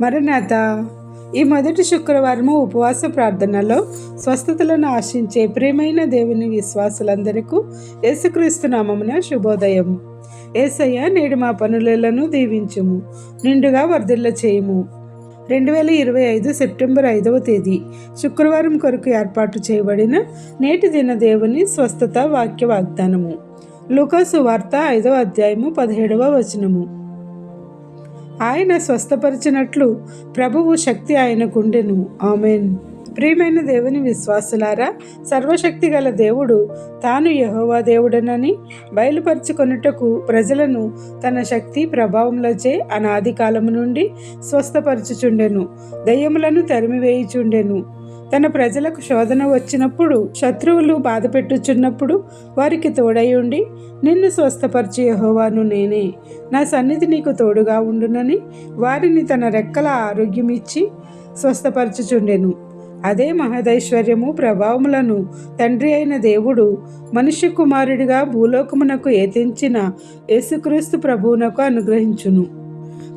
మరణాత ఈ మొదటి శుక్రవారము ఉపవాస ప్రార్థనలో స్వస్థతలను ఆశించే ప్రియమైన దేవుని విశ్వాసులందరికీ యేసుక్రీస్తు నామమున శుభోదయం. ఏసయ్య నేడు మా పనులను దీవించుము నిండుగా వర్ధిల్ల చేయుము. రెండు వేల ఇరవై ఐదు సెప్టెంబర్ ఐదవ తేదీ శుక్రవారం కొరకు ఏర్పాటు చేయబడిన నేటి దిన దేవుని స్వస్థత వాక్య వాగ్దానము. లుకాసు వార్త ఐదవ అధ్యాయము పదిహేడవ వచనము. ఆయన స్వస్థపరిచినట్లు ప్రభువు శక్తి ఆయనకుండెను ఆమెన్. ప్రియమైన దేవుని విశ్వాసులారా సర్వశక్తి గల దేవుడు తాను యహోవా దేవుడనని బయలుపరుచుకొనుటకు ప్రజలను తన శక్తి ప్రభావములచే అనాది కాలము నుండి స్వస్థపరచుచుండెను. దయ్యములను తరిమివేయుచుండెను. తన ప్రజలకు శోధన వచ్చినప్పుడు శత్రువులు బాధపెట్టుచున్నప్పుడు వారికి తోడై ఉండి నిన్ను స్వస్థపరిచి యహోవాను నేనే. నా సన్నిధి నీకు తోడుగా ఉండునని వారిని తన రెక్కల ఆరోగ్యం ఇచ్చి స్వస్థపరచుచుండెను. అదే మహదైశ్వర్యము ప్రభావములను తండ్రి అయిన దేవుడు మనుష్య కుమారుడిగా భూలోకమునకు ఏతించిన యేసుక్రీస్తు ప్రభువునకు అనుగ్రహించును.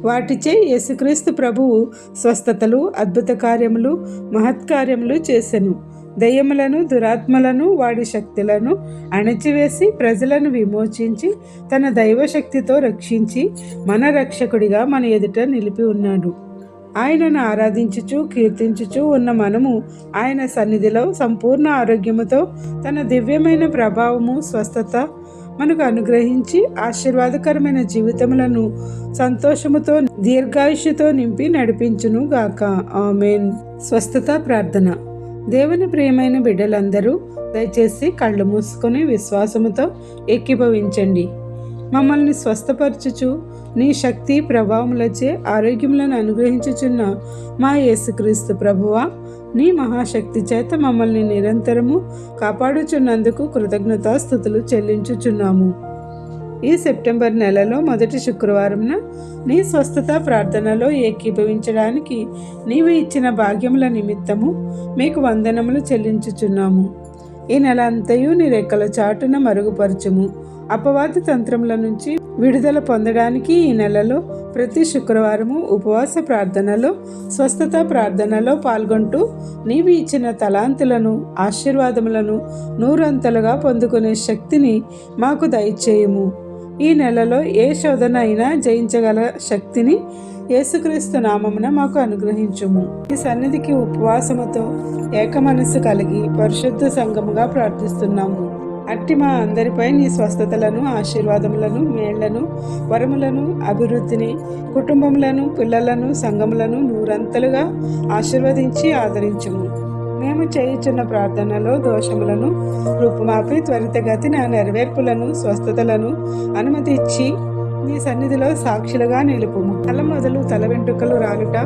వాటిచే యేసుక్రీస్తు ప్రభువు స్వస్థతలు అద్భుత కార్యములు మహత్కార్యములు చేసెను. దయ్యములను దురాత్మలను వాడి శక్తులను అణచివేసి ప్రజలను విమోచించి తన దైవశక్తితో రక్షించి మన రక్షకుడిగా మన ఎదుట నిలిపి ఉన్నాడు. ఆయనను ఆరాధించుచు కీర్తించుచు ఉన్న మనము ఆయన సన్నిధిలో సంపూర్ణ ఆరోగ్యముతో తన దివ్యమైన ప్రభావము స్వస్థత మనకు అనుగ్రహించి ఆశీర్వాదకరమైన జీవితములను సంతోషముతో దీర్ఘాయుష్యుతో నింపి నడిపించును గాక ఆమెన్. స్వస్థత ప్రార్థన. దేవుని ప్రియమైన బిడ్డలందరూ దయచేసి కళ్ళు మూసుకొని విశ్వాసముతో ఎక్కిభవించండి మమ్మల్ని స్వస్థపరచుచు నీ శక్తి ప్రభావములచే ఆరోగ్యములను అనుగ్రహించుచున్న మా యేసుక్రీస్తు ప్రభువా నీ మహాశక్తి చేత మమ్మల్ని నిరంతరము కాపాడుచున్నందుకు కృతజ్ఞతాస్థుతులు చెల్లించుచున్నాము. ఈ సెప్టెంబర్ నెలలో మొదటి శుక్రవారంన నీ స్వస్థత ప్రార్థనలో ఏకీభవించడానికి నీవు ఇచ్చిన భాగ్యముల నిమిత్తము మీకు వందనములు చెల్లించుచున్నాము. ఈ నెల అంతయు నీ రెక్కల చాటున మరుగుపరచుము. అపవాద తంత్రముల నుంచి విడుదల పొందడానికి ఈ నెలలో ప్రతి శుక్రవారము ఉపవాస ప్రార్థనలో స్వస్థత ప్రార్థనలో పాల్గొంటూ నీవు ఇచ్చిన తలాంతులను ఆశీర్వాదములను నూరంతలుగా పొందుకునే శక్తిని మాకు దయచేయము. ఈ నెలలో ఏ శోధన అయినా జయించగల శక్తిని యేసుక్రీస్తు నామమున మాకు అనుగ్రహించుము. ఈ సన్నిధికి ఉపవాసముతో ఏక మనస్సు కలిగి పరిశుద్ధ సంఘముగా ప్రార్థిస్తున్నాము. అట్టి మా అందరిపై నీ స్వస్థతలను ఆశీర్వాదములను మేళ్ళను వరములను అభివృద్ధిని కుటుంబములను పిల్లలను సంఘములను నూరంతలుగా ఆశీర్వదించి ఆదరించుము. మేము చేయుచున్న ప్రార్థనలో దోషములను రూపుమాపి త్వరితగతిన నెరవేర్పులను స్వస్థతలను అనుమతి ఇచ్చి నీ సన్నిధిలో సాక్షులుగా నిలుపుము. తల మొదలు తల వెంట్రుకలు రాలుట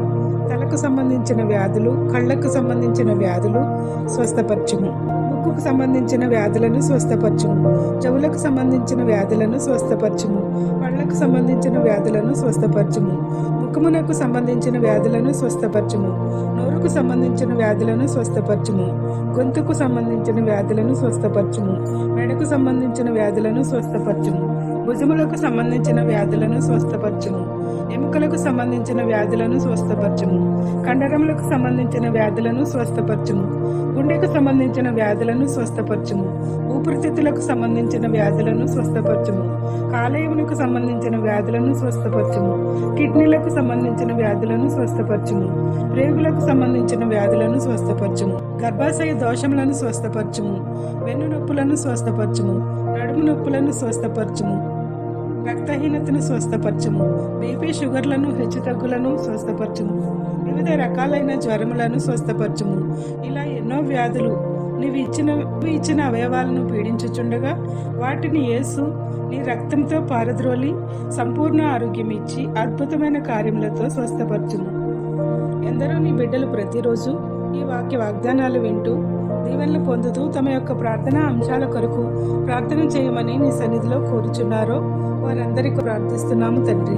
తలకు సంబంధించిన వ్యాధులు కళ్ళకు సంబంధించిన వ్యాధులు స్వస్థపరచుము. ముక్కుకు సంబంధించిన వ్యాధులను స్వస్థపరచుము. చెవులకు సంబంధించిన వ్యాధులను స్వస్థపరచుము. పళ్ళకు సంబంధించిన వ్యాధులను స్వస్థపరచుము. ముఖమునకు సంబంధించిన వ్యాధులను స్వస్థపరచుము. నోరుకు సంబంధించిన వ్యాధులను స్వస్థపరచుము. గొంతుకు సంబంధించిన వ్యాధులను స్వస్థపరచుము. మెడకు సంబంధించిన వ్యాధులను స్వస్థపరచుము. భుజములకు సంబంధించిన వ్యాధులను స్వస్థపరచుము. ఎముకలకు సంబంధించిన వ్యాధులను స్వస్థపరచుము. కండరములకు సంబంధించిన వ్యాధులను స్వస్థపరచుము. గుండెకు సంబంధించిన వ్యాధులను స్వస్థపరచుము. ఊపిరితిత్తులకు సంబంధించిన వ్యాధులను స్వస్థపరచుము. కాలేయములకు సంబంధించిన వ్యాధులను స్వస్థపరచుము. కిడ్నీలకు సంబంధించిన వ్యాధులను స్వస్థపరచుము. రేగులకు సంబంధించిన వ్యాధులను స్వస్థపరచుము. గర్భాశయ దోషములను స్వస్థపరచుము. వెన్ను నొప్పులను స్వస్థపరచుము. నడుము నొప్పులను స్వస్థపరచుము. రక్తహీనతను స్వస్థపరచుము. బీపీ షుగర్లను హెచ్చుతగ్గులను స్వస్థపరచుము. వివిధ రకాలైన జ్వరములను స్వస్థపరచుము. ఇలా ఎన్నో వ్యాధులు నీవు ఇచ్చిన ఇచ్చిన అవయవాలను పీడించుచుండగా వాటిని యేసు నీ రక్తంతో పారద్రోలి సంపూర్ణ ఆరోగ్యం ఇచ్చి అద్భుతమైన కార్యములతో స్వస్థపరచుము. ఎందరో నీ బిడ్డలు ప్రతిరోజు ఈ వాక్య వాగ్దానాలు వింటూ దీవెనలు పొందుతూ తమ యొక్క ప్రార్థనా అంశాల కొరకు ప్రార్థన చేయమని నీ సన్నిధిలో కోరుచున్నారో వారందరికీ ప్రార్థిస్తున్నాము తండ్రి.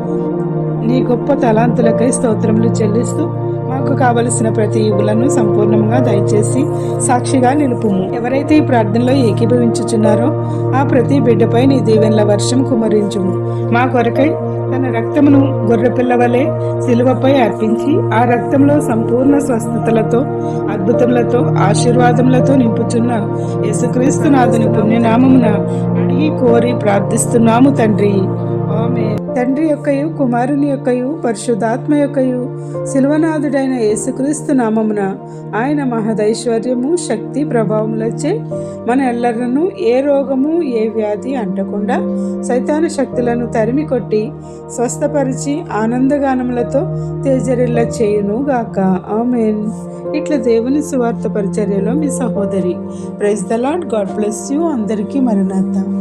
నీ గొప్ప తలాంతులకై స్తోత్రములు చెల్లిస్తూ మాకు కావలసిన ప్రతి యుగులను సంపూర్ణంగా దయచేసి సాక్షిగా నిలుపుము. ఎవరైతే ఈ ప్రార్థనలో ఏకీభవించుచున్నారో ఆ ప్రతి బిడ్డపై నీ దీవెనల వర్షం కుమరించుము. మా కొరకై తన రక్తమును గొర్రెపిల్ల వలె శిలువపై అర్పించి ఆ రక్తంలో సంపూర్ణ స్వస్థతలతో అద్భుతములతో ఆశీర్వాదములతో నింపుచున్న యేసుక్రీస్తునాథుని పుణ్యనామమున అడిగి కోరి ప్రార్థిస్తున్నాము తండ్రి. ఆమె తండ్రి యొక్కయు కుమారుని యొక్కయు పరిశుద్ధాత్మ యొక్కయు శిల్వనాథుడైన యేసుక్రీస్తు నామమున ఆయన మహదైశ్వర్యము శక్తి ప్రభావములచే మన ఎల్లరను ఏ రోగము ఏ వ్యాధి అంటకుండా సైతాన శక్తులను తరిమి కొట్టి స్వస్థపరిచి ఆనందగానములతో తేజరిల్ల చేయును గాక. ఆమెన్. ఇట్లా దేవుని సువార్త పరిచర్యలో మీ సహోదరి. Praise the Lord God bless you. అందరికీ మరణాత